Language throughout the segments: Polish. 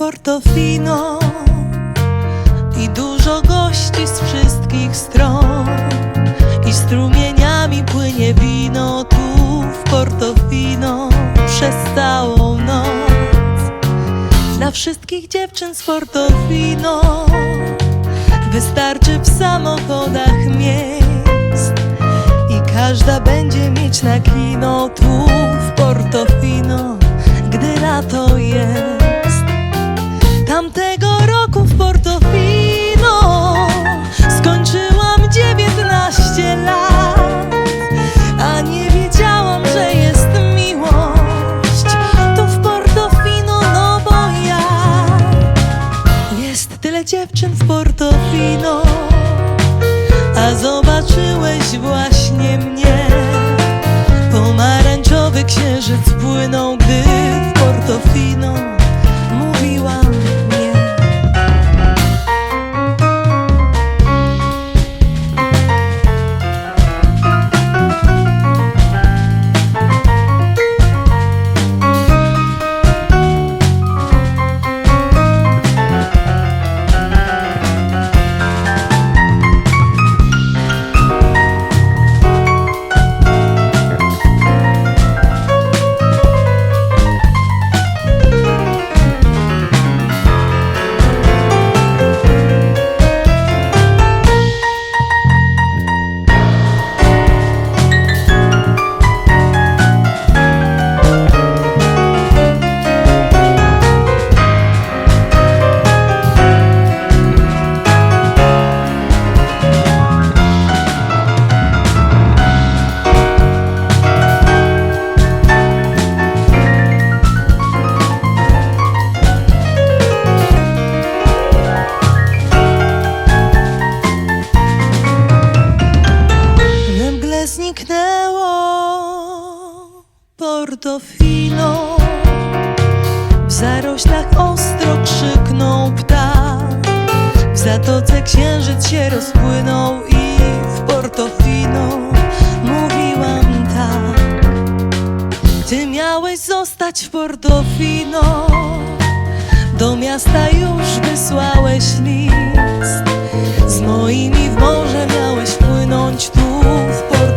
Portofino i dużo gości z wszystkich stron i strumieniami płynie wino tu w Portofino przez całą noc. Dla wszystkich dziewczyn z Portofino wystarczy w samochodach miejsc i każda będzie mieć na kino tu w Portofino, gdy lato dziewczyn w Portofino, a zobaczyłeś właśnie mnie. Pomarańczowy księżyc płynął, Portofino W zaroślach ostro krzyknął ptak. W zatoce księżyc się rozpłynął I w Portofino mówiłam tak. Ty miałeś zostać w Portofino. Do miasta już wysłałeś list. Z moimi w morze miałeś płynąć tu w Portofino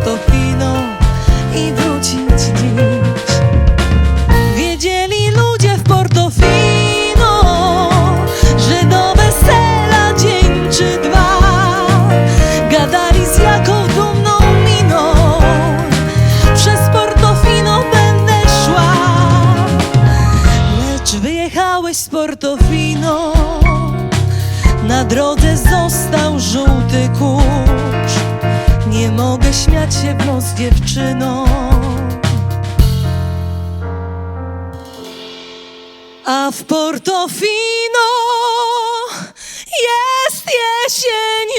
wyjechałeś z Portofino. Na drodze został żółty kurz. Nie mogę śmiać się w nos dziewczyną. A w Portofino jest jesienią